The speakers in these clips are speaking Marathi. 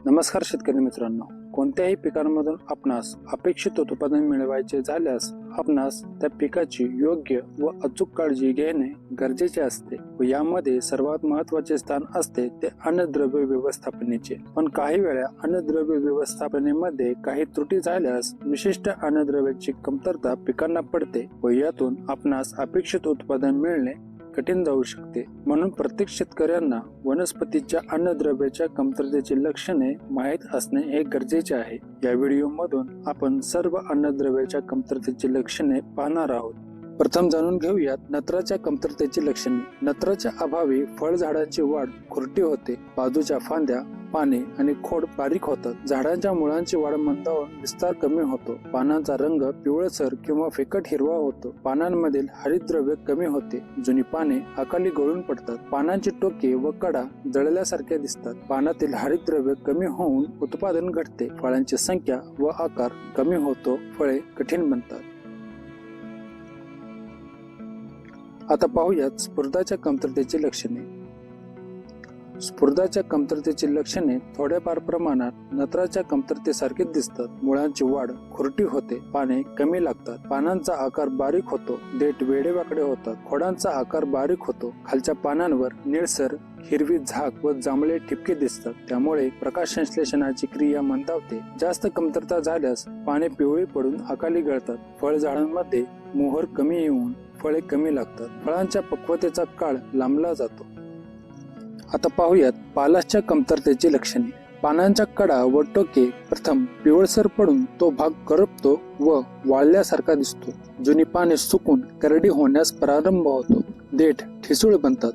नमस्कार शेतकरी मित्रांनो. कोणत्याही पिकांमधून आपणास अपेक्षित उत्पादन मिळवायचे झाल्यास आपणास त्या पिकाची योग्य व अचूक काळजी घेणे गरजेचे असते व यामध्ये सर्वात महत्त्वाचे स्थान असते ते अन्नद्रव्य व्यवस्थापनेचे. पण काही वेळा अन्नद्रव्य व्यवस्थापनेमध्ये काही त्रुटी झाल्यास विशिष्ट अन्नद्रव्याची कमतरता पिकांना पडते व यातून आपणास अपेक्षित उत्पादन मिळणे कठीण जाऊ शकते. म्हणून प्रत्येक शेतकऱ्यांना वनस्पतीच्या अन्नद्रव्याच्या कमतरतेची लक्षणे माहीत असणे हे गरजेचे आहे. या व्हिडिओमधून आपण सर्व अन्नद्रव्याच्या कमतरतेची लक्षणे पाहणार आहोत. प्रथम जाणून घेऊयात नत्राच्या कमतरतेची लक्षणे. नत्राच्या अभावी फळझाडांची वाढ खुरटी होते. बाजूच्या फांद्या पाने आणि खोड बारीक होतात. झाडांच्या मुळांची वाढ मंदावून विस्तार कमी होतो. पानांचा रंग पिवळसर किंवा फिकट हिरवा होतो. पानांमधील हरितद्रव्य कमी होते. जुनी पाने अकाली गळून पडतात. पानांची टोके व कडा जळल्यासारख्या दिसतात. पानातील हरितद्रव्य कमी होऊन उत्पादन घटते. फळांची संख्या व आकार कमी होतो. फळे कठीण बनतात. आता पाहूयात स्पर्धाच्या कमतरतेची लक्षणे. स्फुर्दाच्या कमतरतेची लक्षणे थोड्याफार प्रमाणात नत्राच्या कमतरतेसारखीच दिसतात. मुळांची वाढ खुरटी होते पाने कमी लागतात पानांचा आकार बारीक होतो देठ वेडेवाकडे होतात खोडांचा आकार बारीक होतो खालच्या पानांवर निळसर हिरवी झाक व जांभळे ठिपके दिसतात. त्यामुळे प्रकाश संश्लेषणाची क्रिया मंदावते. जास्त कमतरता झाल्यास पाने पिवळी पडून अकाली गळतात. फळझाडांमध्ये मोहर कमी येऊन फळे कमी लागतात. फळांच्या पक्वतेचा काळ लांबला जातो. आता पाहूयात पालाच्या कमतरतेची लक्षणे. पानांच्या कडा व टोके प्रथम पिवळसर पडून तो भाग करपतो व वाळल्यासारखा दिसतो. जुनी पाने सुकून करडी होण्यास प्रारंभ होतो. देठ ठिसूळ बनतात.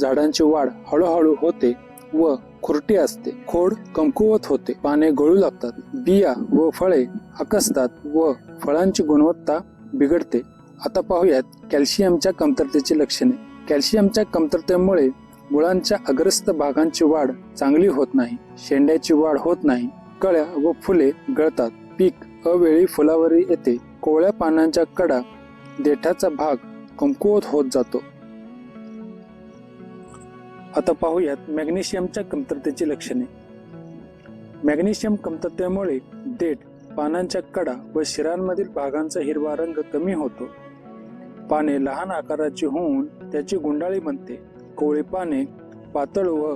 झाडांची वाढ हळूहळू होते व खुरटी असते. खोड कमकुवत होते. पाने गळू लागतात. बिया व फळे आकसतात व फळांची गुणवत्ता बिघडते. आता पाहूयात कॅल्शियमच्या कमतरतेची लक्षणे. कॅल्शियमच्या कमतरतेमुळे मुळांच्या अग्रस्त भागांची वाढ चांगली होत नाही शेंड्याची वाढ होत नाही कळ्या व फुले गळतात पीक अवेळी फुलावरी येते कोवळ्या पानांच्या कडा देठाचा भाग कमकुवत होत जातो. आता पाहूयात मॅग्नेशियमच्या कमतरतेची लक्षणे. मॅग्नेशियम कमतरतेमुळे देठ पानांच्या कडा व शिरांमधील भागांचा हिरवा रंग कमी होतो. पाने लहान आकाराची होऊन त्याची गुंडाळी बनते. कोवळी पाने पातळ व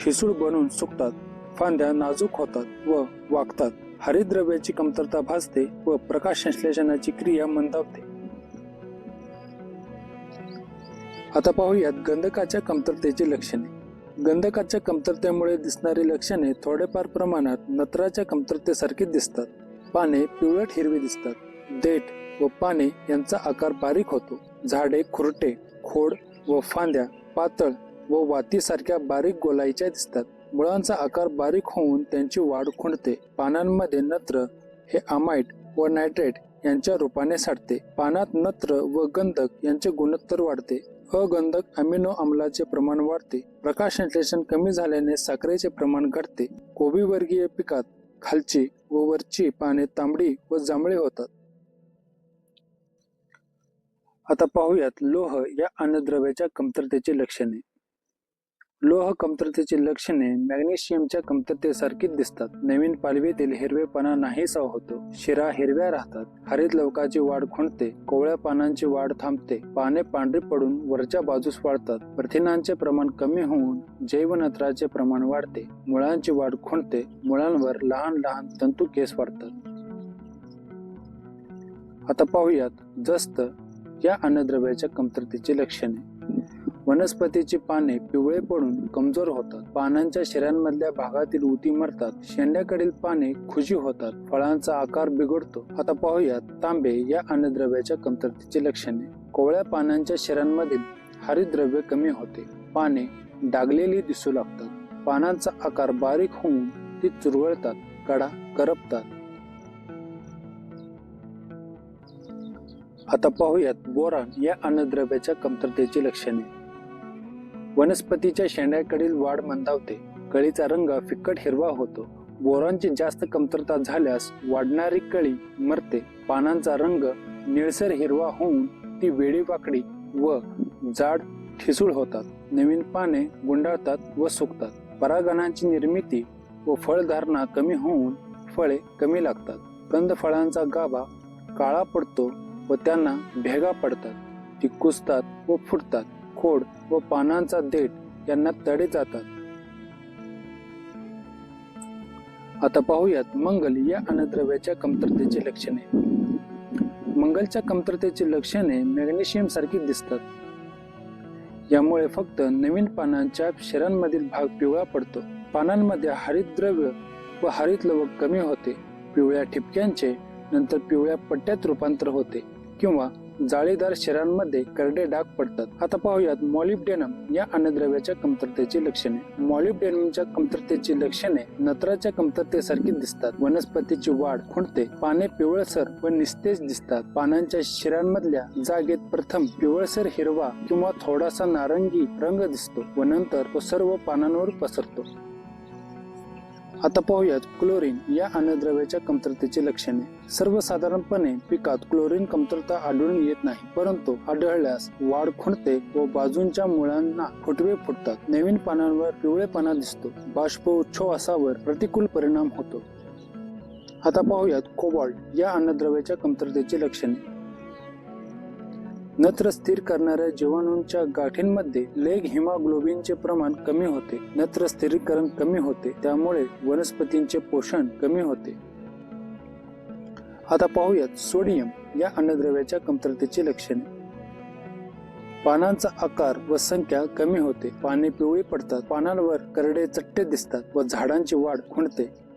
ठिसूळ बनून सुकतात. फांद्या नाजूक होतात व वागतात. हरितद्रव्याची कमतरता भासते व प्रकाश संश्लेषणाची क्रिया मंदावते. आता पाहूयात गंधकाच्या कमतरतेची लक्षणे. गंधकाच्या कमतरतेमुळे दिसणारी लक्षणे थोडेफार प्रमाणात नत्राच्या कमतरतेसारखी दिसतात. पाने पिवळट हिरवी दिसतात. देठ व पाने यांचा आकार बारीक होतो. झाडे खुरटे खोड व फांद्या पातळ व वातीसारख्या बारीक गोलाईच्या दिसतात. मुळांचा आकार बारीक होऊन त्यांची वाढ खुंटते. पानांमध्ये नत्र हे आमाइट व नायट्रेट यांच्या रूपाने साठते. पानात नत्र व गंधक यांचे गुणोत्तर वाढते. अगंधक अमिनो आम्लाचे प्रमाण वाढते. प्रकाश संश्लेषण कमी झाल्याने साखरेचे प्रमाण घटते. कोबीवर्गीय पिकात खालची व वरची पाने तांबडी व जांभळे होतात. आता पाहूयात लोह या अन्नद्रव्याच्या कमतरतेची लक्षणे. लोह कमतरतेची लक्षणे मॅग्नेशियमच्या कमतरतेसारखीच दिसतात. नवीन पालवीतील हिरवेपणा नाहीसा होतो. शिरा हिरव्या राहतात. हरित लवकाची वाढ खुंटते. कोवळ्या पानांची वाढ थांबते. पाने पांढरी पडून वरच्या बाजूस वाढतात. प्रथिनांचे प्रमाण कमी होऊन जैवनत्राचे प्रमाण वाढते. मुळांची वाढ खुंटते. मुळांवर लहान लहान तंतू केस वाढतात. आता पाहूयात जस्त या अन्नद्रव्याच्या कमतरतेची लक्षणे वनस्पतीची पाने पिवळे पडून कमजोर होतात. पानांच्या शिऱ्यांमधल्या भागातील उती मरतात. शेंड्याकडील पाने खुशी होतात. फळांचा आकार बिघडतो. आता पाहूयात तांबे या अन्नद्रव्याच्या कमतरतेची लक्षणे कोवळ्या पानांच्या शिऱ्यांमधील हरितद्रव्य कमी होते. पाने डागलेली दिसू लागतात. पानांचा आकार बारीक होऊन ती चुरवळतात कडा करपतात. आता पाहूयात बोरान या अन्नद्रव्याच्या कमतरतेची लक्षणे. वनस्पतीच्या शेंड्याकडील वाढ मंदावते. कळीचा रंग फिकट हिरवा होतो. बोरांची जास्त कमतरता झाल्यास वाढणारी कळी मरते. पानांचा रंग निळसर हिरवा होऊन ती वेळी वाकडी व जाड ठिसूळ होतात. नवीन पाने गुंडाळतात व सुकतात. परागणांची निर्मिती व फळधारणा कमी होऊन फळे कमी लागतात. कंद फळांचा गाभा काळा पडतो व त्यांना भेगा पडतात ती कुसतात व फुटतात. खोड व पानांचा देठ यांना तडे जातात. आता पाहूयात मंगल या अन्नद्रव्याच्या कमतरतेची लक्षणे. मंगलच्या कमतरतेची लक्षणे मॅग्नेशियम सारखी दिसतात. यामुळे फक्त नवीन पानांच्या शरीरांमधील भाग पिवळा पडतो. पानांमध्ये हरितद्रव्य व हरित लवक कमी होते. पिवळ्या ठिपक्यांचे नंतर पिवळ्या पट्ट्यात रूपांतर होते. किंवा जाळीदार शिरांमध्ये करडे डाग पडतात. आता पाहूयात मॉलिब्डेनम या अन्नद्रव्याच्या कमतरतेची लक्षणे. मॉलिब्डेनमच्या कमतरतेची लक्षणे नत्राच्या कमतरतेसारखी दिसतात. वनस्पतीची वाढ खुंटते पाने पिवळसर व निस्तेज दिसतात. पानांच्या शिरांमधल्या जागेत प्रथम पिवळसर हिरवा किंवा थोडासा नारंगी रंग दिसतो व नंतर तो सर्व पानांवर पसरतो. आता पाहूयात क्लोरीन या अन्नद्रव्याच्या कमतरतेची लक्षणे. सर्वसाधारणपणे पिकात क्लोरीन कमतरता आढळून येत नाही परंतु आढळल्यास वाढ खुंटते व बाजूंच्या मुळांना फुटवे फुटतात. नवीन पानांवर पिवळेपणा दिसतो बाष्पोच्छवासावर प्रतिकूल परिणाम होतो. आता पाहूयात कोबाल्ट या अन्नद्रव्याच्या कमतरतेची लक्षणे. नत्र स्थिर करणाऱ्या जीवाणूंच्या गाठींमध्ये लेग हिमोग्लोबिनचे प्रमाण कमी होते. नत्र स्थिरीकरण कमी होते त्यामुळे वनस्पतींचे पोषण कमी होते. आता पाहूयात सोडियम या अन्नद्रव्याच्या कमतरतेची लक्षणे. पानांचा आकार व संख्या कमी होते. पाने पिवळी पडतात पानांवर करडे चट्टे दिसतात व झाडांची वाढ खुंटते